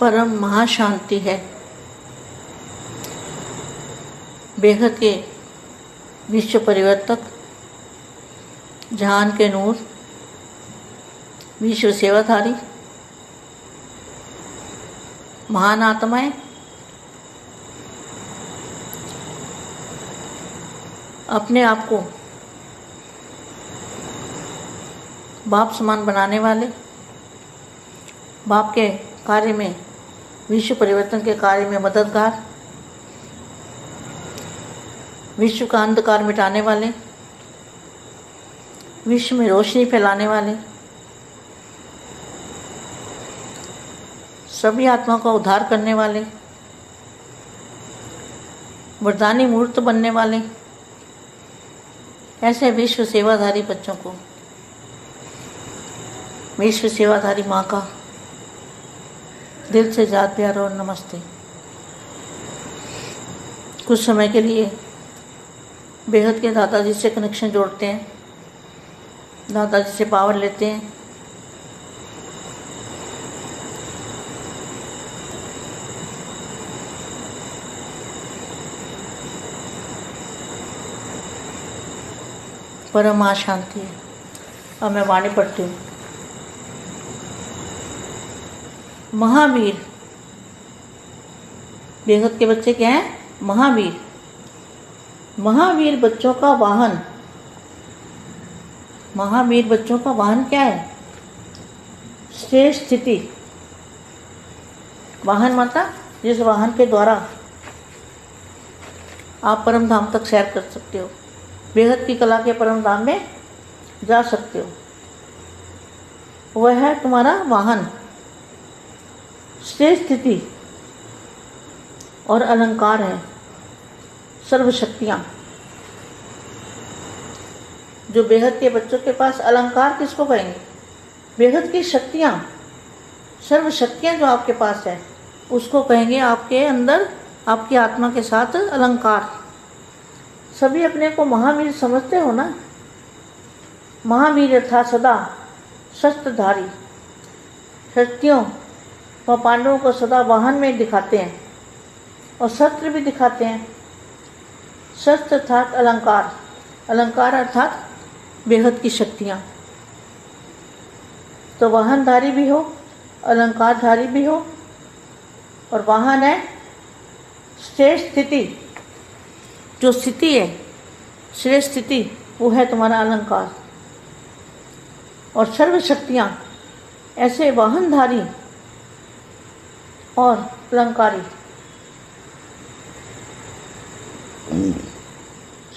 परम महाशांति है। बेहद के विश्व परिवर्तक, जहान के नूर, विश्व सेवाधारी, महान आत्माएँ, अपने आप को बाप समान बनाने वाले, बाप के कार्य में, विश्व परिवर्तन के कार्य में मददगार, विश्व का अंधकार मिटाने वाले, विश्व में रोशनी फैलाने वाले, सभी आत्मा का उद्धार करने वाले, वरदानी मूर्त बनने वाले, ऐसे विश्व सेवाधारी बच्चों को, विश्व सेवाधारी माँ का दिल से जात प्यार और नमस्ते। कुछ समय के लिए बेहद के दादाजी से कनेक्शन जोड़ते हैं। दादाजी से पावर लेते हैं। परम शांति है अब मैं वाणी पढ़ती हूँ। महावीर। बेहद के बच्चे क्या हैं? महावीर। महावीर बच्चों का वाहन। महावीर बच्चों का वाहन क्या है? श्रेष्ठ स्थिति। वाहन माता, जिस वाहन के द्वारा आप परम धाम तक सैर कर सकते हो। बेहद की कला के परम धाम में जा सकते हो। वह है तुम्हारा वाहन। श्रेष्ठ स्थिति और अलंकार है। सर्वशक्तियाँ। जो बेहद के बच्चों के पास अलंकार किसको कहेंगे? बेहद की शक्तियाँ। सर्वशक्तियाँ जो आपके पास है, उसको कहेंगे आपके अंदर, आपकी आत्मा के साथ अलंकार। सभी अपने को महावीर समझते हो ना? महावीर था सदा शस्त्रधारी शक्तियों व पांडवों को सदा वाहन में दिखाते हैं और शस्त्र भी दिखाते हैं। शस्त्र अर्थात अलंकार। अलंकार अर्थात बेहद की शक्तियाँ। तो वाहनधारी भी हो, अलंकारधारी भी हो, और वाहन है श्रेष्ठ स्थिति। जो स्थिति है, श्रेष्ठ स्थिति, वो है तुम्हारा अलंकार। और सर्वशक्तियाँ, ऐसे वाहनधारी और अलंकारी।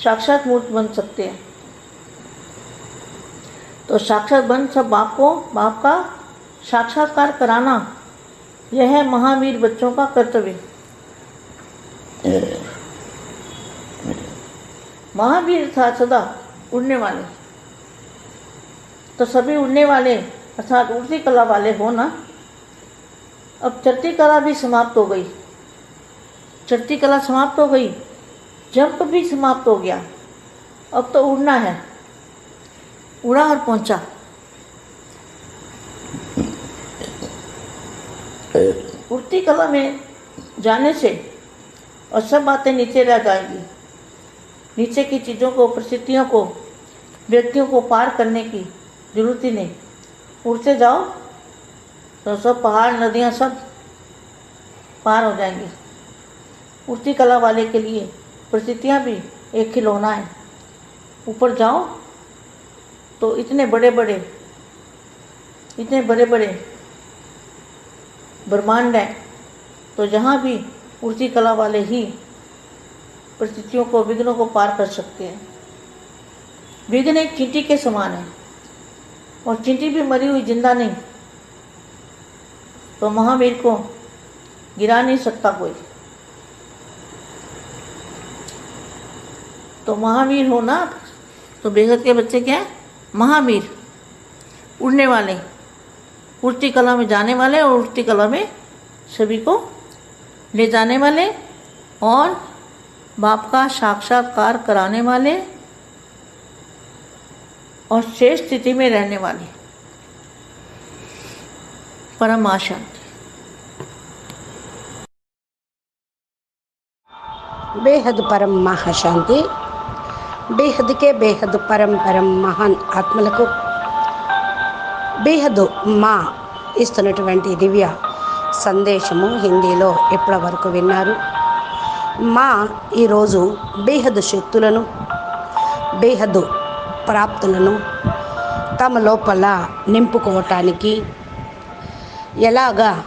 साक्षात मूर्त बन सकते हैं। तो साक्षात बन सब बाप को, बाप का साक्षात्कार कराना, यह है महावीर बच्चों का कर्तव्य। महावीर था सदा उड़ने वाले। तो सभी उड़ने वाले, अर्थात उड़ती कला वाले हो ना अब चढ़ती कला भी समाप्त हो गई। चढ़ती कला समाप्त हो गई। जंप भी समाप्त हो गया। अब तो उड़ना है। उड़ा और पहुँचा। उड़ती कला में जाने से और सब बातें नीचे रह जाएँगी। नीचे की चीज़ों को, परिस्थितियों को, व्यक्तियों को पार करने की ज़रूरत ही नहीं। उड़ते जाओ। तो सब पहाड़, नदियाँ सब पार हो जाएँगी। उड़ती कला वाले के लिए परिस्थितियाँ भी एक खिलौना है। ऊपर जाओ तो इतने बड़े बड़े इतने बड़े बड़े ब्रह्मांड हैं। तो जहाँ भी उड़ती कला वाले ही परिस्थितियों को, विघ्नों को पार कर सकते हैं। विघ्न एक चींटी के समान है और चींटी भी मरी हुई, ज़िंदा नहीं। तो महावीर को गिरा नहीं सकता कोई। तो महावीर हो ना? तो बेहद के बच्चे क्या है? महावीर। उड़ने वाले। उड़ती कला में जाने वाले और उड़ती कला में सभी को ले जाने वाले और बाप का साक्षात्कार कराने वाले और शेष स्थिति में रहने वाले। పరమాశ. బేహద్ పరం మహాశాంతి. బేహద్కే బేహద్ పరం పరం మహాన్ ఆత్మలకు. బేహద్ మా ఇస్తున్నటువంటి దివ్య సందేశము హిందీలో ఎప్పటి వరకు విన్నారు? మా ఈరోజు బేహద్ శక్తులను బేహద్ ప్రాప్తులను తమ లోపల నింపుకోవటానికి ఎలాగా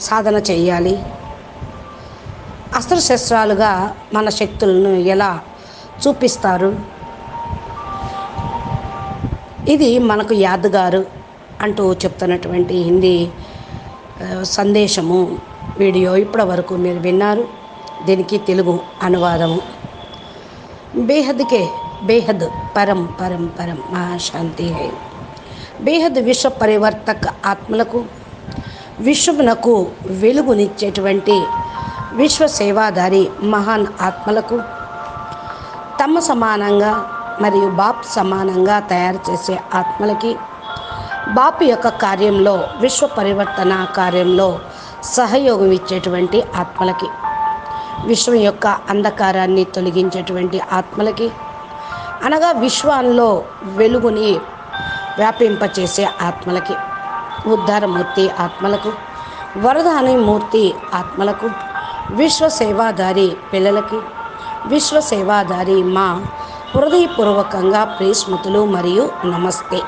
సాధన చేయాలి అస్త్రశస్త్రాలుగా మన శక్తులను ఎలా చూపిస్తారు? ఇది మనకు యాదగారు అంటూ చెప్తున్నటువంటి హిందీ సందేశము వీడియో ఇప్పటి వరకు మీరు విన్నారు. దీనికి తెలుగు అనువాదము. బేహద్కే బేహద్ పరం పరం పరం మహాశాంతి హై. బేహద్ విశ్వ పరివర్తక ఆత్మలకు విశ్వమునకు వెలుగునిచ్చేటువంటి విశ్వ సేవాదారి మహాన్ ఆత్మలకు తమ సమానంగా మరియు బాప్ సమానంగా తయారు చేసే ఆత్మలకి బాపు యొక్క కార్యంలో విశ్వ పరివర్తన కార్యంలో సహయోగం ఇచ్చేటువంటి ఆత్మలకి విశ్వం యొక్క అంధకారాన్ని తొలగించేటువంటి ఆత్మలకి అనగా విశ్వంలో వెలుగుని వ్యాపింపచేసే ఆత్మలకి ఉద్ధారమూర్తి ఆత్మలకు వరదాని మూర్తి ఆత్మలకు విశ్వసేవాధారి పిల్లలకి విశ్వసేవాధారి మా హృదయపూర్వకంగా ప్రేస్మృతులు మరియు నమస్తే.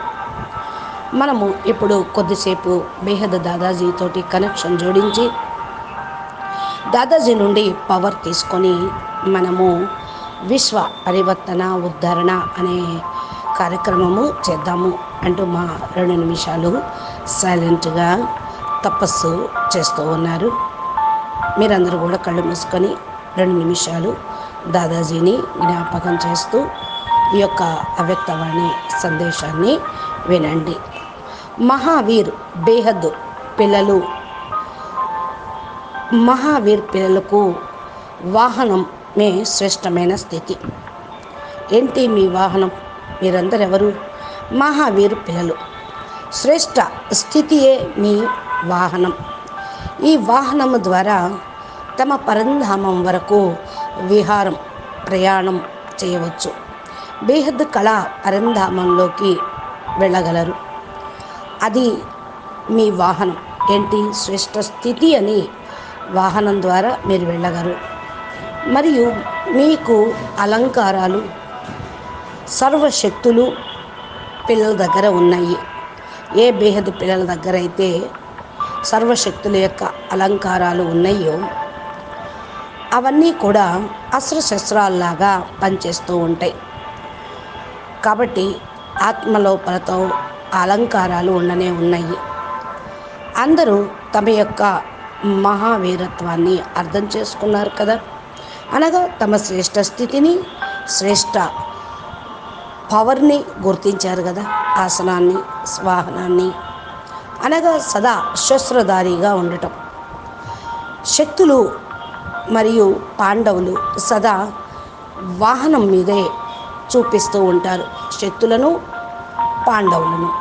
మనము ఇప్పుడు కొద్దిసేపు బేహద్ దాదాజీతోటి కనెక్షన్ జోడించి దాదాజీ నుండి పవర్ తీసుకొని మనము విశ్వ పరివర్తన ఉద్ధరణ అనే కార్యక్రమము చేద్దాము అంటూ మా రెండు నిమిషాలు సైలెంట్గా తపస్సు చేస్తూ ఉన్నారు. మీరందరూ కూడా కళ్ళు మూసుకొని రెండు నిమిషాలు దాదాజీని జ్ఞాపకం చేస్తూ ఈ యొక్క అవ్యక్తవాణి సందేశాన్ని వినండి. మహావీర్ బేహద్ పిల్లలు. మహావీర్ పిల్లలకు వాహనమే శ్రేష్టమైన స్థితి. ఏంటి మీ వాహనం? మీరందరెవరు? ఎవరు పిల్లలు. శ్రేష్ట స్థితియే మీ వాహనం. ఈ వాహనము ద్వారా తమ పరంధామం వరకు విహారం ప్రయాణం చేయవచ్చు. బేహద్ కళ పరంధామంలోకి వెళ్ళగలరు. అది మీ వాహనం. ఏంటి? శ్రేష్ట స్థితి అని వాహనం ద్వారా మీరు వెళ్ళగలరు. మరియు మీకు అలంకారాలు సర్వశక్తులు పిల్లల దగ్గర ఉన్నాయి. ఏ బేహద్ పిల్లల దగ్గర అయితే సర్వశక్తుల యొక్క అలంకారాలు ఉన్నాయో అవన్నీ కూడా అస్త్రశస్త్రాల్లాగా పనిచేస్తూ ఉంటాయి. కాబట్టి ఆత్మలోపలతో అలంకారాలు ఉండనే ఉన్నాయి. అందరూ తమ యొక్క మహావీరత్వాన్ని అర్థం చేసుకున్నారు కదా. అనగా తమ శ్రేష్ట స్థితిని శ్రేష్ట పవర్ని గుర్తించారు కదా ఆసనాన్ని స్వాహనాన్ని. అనగా సదా శస్త్రధారిగా ఉండటం. శక్తులు మరియు పాండవులు సదా వాహనం మీదే చూపిస్తూ ఉంటారు. శక్తులను పాండవులను.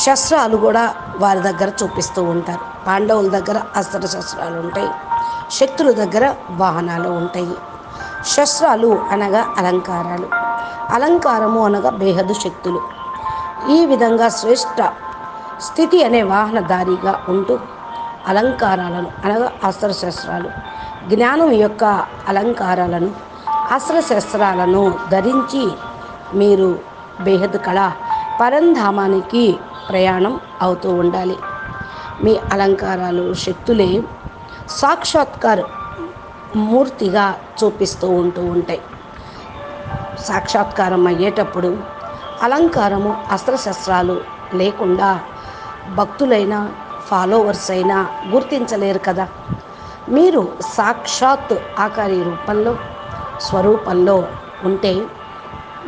శస్త్రాలు కూడా వారి దగ్గర చూపిస్తూ ఉంటారు. పాండవుల దగ్గర అస్త్ర శస్త్రాలు ఉంటాయి. శక్తుల దగ్గర వాహనాలు ఉంటాయి. శస్త్రాలు అనగా అలంకారాలు. అలంకారము అనగా బేహదు శక్తులు. ఈ విధంగా శ్రేష్ట స్థితి అనే వాహనదారిగా ఉంటూ అలంకారాలను అనగా అస్త్రశస్త్రాలు. జ్ఞానం యొక్క అలంకారాలను అస్త్రశస్త్రాలను ధరించి మీరు బేహద్ కళ పరంధామానికి ప్రయాణం అవుతూ ఉండాలి. మీ అలంకారాలు శక్తులే సాక్షాత్కారు మూర్తిగా చూపిస్తూ ఉంటూ ఉంటాయి. సాక్షాత్కారం అయ్యేటప్పుడు అలంకారము అస్త్రశస్త్రాలు లేకుండా భక్తులైనా ఫాలోవర్స్ అయినా గుర్తించలేరు కదా. మీరు సాక్షాత్ ఆకారి రూపంలో స్వరూపంలో ఉంటే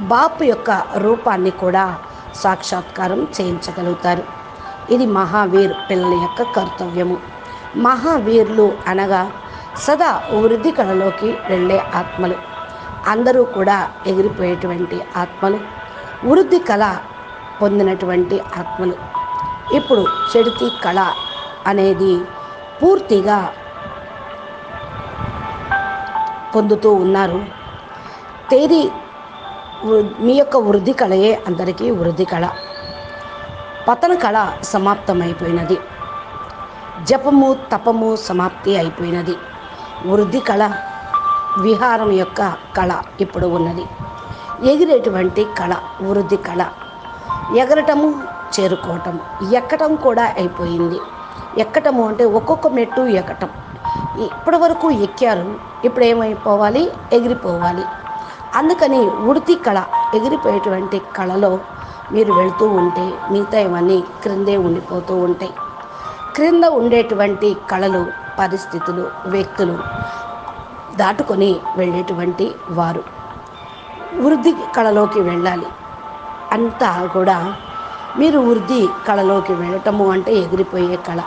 బాపు యొక్క రూపాన్ని కూడా సాక్షాత్కారం చేయించగలుగుతారు. ఇది మహావీర్ పిల్లల యొక్క కర్తవ్యము. మహావీర్లు అనగా సదా వృద్ధి కళలోకి వెళ్ళే ఆత్మలు. అందరూ కూడా ఎగిరిపోయేటువంటి ఆత్మలు వృద్ధి కళ పొందినటువంటి ఆత్మలు. ఇప్పుడు చెడుతి కళ అనేది పూర్తిగా పొందుతూ ఉన్నారు. తేదీ మీ యొక్క వృద్ధి కళయే అందరికీ వృద్ధి కళ. పతన కళ సమాప్తమైపోయినది. జపము తపము సమాప్తి అయిపోయినది. వృద్ధి కళ విహారం యొక్క కళ ఇప్పుడు ఉన్నది. ఎగిరేటువంటి కళ వృద్ధి కళ. ఎగరటము చేరుకోవటం ఎక్కటం కూడా అయిపోయింది. ఎక్కటము అంటే ఒక్కొక్క మెట్టు ఎక్కటం. ఇప్పటి వరకు ఎక్కారు ఇప్పుడు ఏమైపోవాలి? ఎగిరిపోవాలి. అందుకని ఉడితి కళ ఎగిరిపోయేటువంటి కళలో మీరు వెళ్తూ ఉంటే మిగతా ఇవన్నీ క్రిందే ఉండిపోతూ ఉంటాయి. క్రింద ఉండేటువంటి కళలు పరిస్థితులు వ్యక్తులు దాటుకొని వెళ్ళేటువంటి వారు. వృద్ధి కళలోకి వెళ్ళాలి. అంతా కూడా మీరు వృద్ధి కళలోకి వెళ్ళటము అంటే ఎగిరిపోయే కళ.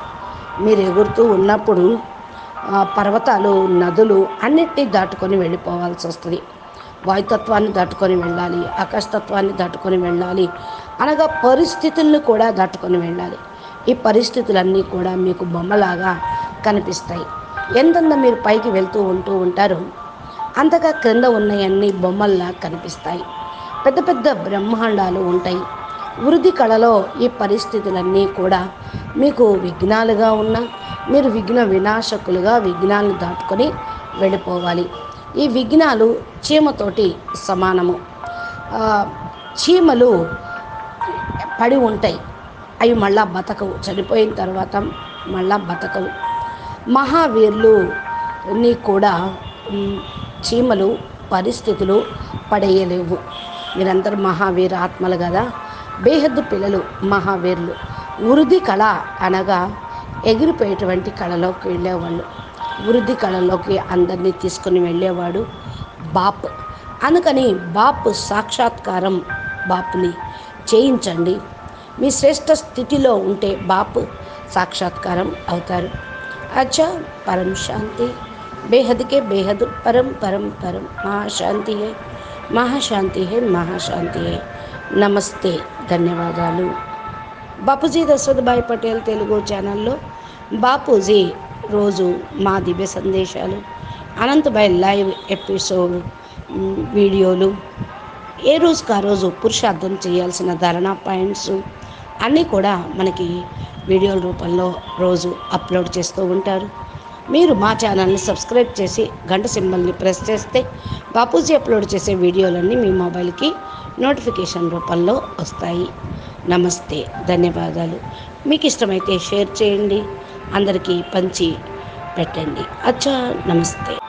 మీరు ఎగురుతూ ఉన్నప్పుడు పర్వతాలు నదులు అన్నిటినీ దాటుకొని వెళ్ళిపోవాల్సి వస్తుంది. వాయుతత్వాన్ని దాటుకొని వెళ్ళాలి ఆకాశతత్వాన్ని దాటుకొని వెళ్ళాలి అనగా పరిస్థితులను కూడా దాటుకొని వెళ్ళాలి. ఈ పరిస్థితులన్నీ కూడా మీకు బొమ్మలాగా కనిపిస్తాయి. ఎంతంత మీరు పైకి వెళ్తూ ఉంటూ ఉంటారు అంతగా క్రింద ఉన్నాయన్నీ బొమ్మల్లా కనిపిస్తాయి. పెద్ద పెద్ద బ్రహ్మాండాలు ఉంటాయి. వృద్ధి కళలో ఈ పరిస్థితులన్నీ కూడా మీకు విఘ్నాలుగా ఉన్న మీరు విఘ్న వినాశకులుగా విఘ్నాలను దాటుకొని వెళ్ళిపోవాలి. ఈ విఘ్నాలు చీమతోటి సమానము. చీమలు పడి ఉంటాయి. అవి మళ్ళా బతకవు. చనిపోయిన తర్వాత మళ్ళా బతకవు. మహావీరులుని కూడా చీమలు పరిస్థితులు పడేయలేవు. మీరందరూ మహావీర ఆత్మలు కదా. బేహద్దు పిల్లలు మహావీరులు. వృద్ధి కళ అనగా ఎగిరిపోయేటువంటి కళలోకి వెళ్ళేవాళ్ళు. వృద్ధి కళలోకి అందరినీ తీసుకుని వెళ్ళేవాడు బాప్. అందుకని బాప్ సాక్షాత్కారం బాపుని చేయించండి మీ శ్రేష్ఠ స్థితిలో ఉంటే బాపు సాక్షాత్కారం అవుతారు. అచ పరం శాంతి. బేహద్కే బేహద్ పరం పరం పరం మహాశాంతి హే మహాశాంతి హే మహాశాంతి హే నమస్తే ధన్యవాదాలు. బాపూజీ దశరథభాయ్ పటేల్ తెలుగు ఛానల్లో బాపూజీ రోజు మా దివ్య సందేశాలు అనంతభాయ్ లైవ్ ఎపిసోడ్ వీడియోలు ఏ రోజుకు ఆ రోజు పురుషార్థం చేయాల్సిన ధారణ పాయింట్స్ అన్నీ కూడా మనకి వీడియోల రూపంలో రోజు అప్లోడ్ చేస్తూ ఉంటారు. మీరు మా ఛానల్ని సబ్స్క్రైబ్ చేసి గంట సింబల్ని ప్రెస్ చేస్తే బాపూజీ అప్లోడ్ చేసే వీడియోలన్నీ మీ మొబైల్కి నోటిఫికేషన్ రూపంలో వస్తాయి. నమస్తే ధన్యవాదాలు. మీకు ఇష్టమైతే షేర్ చేయండి అందరికీ పంచి పెట్టండి. అచ్చా నమస్తే.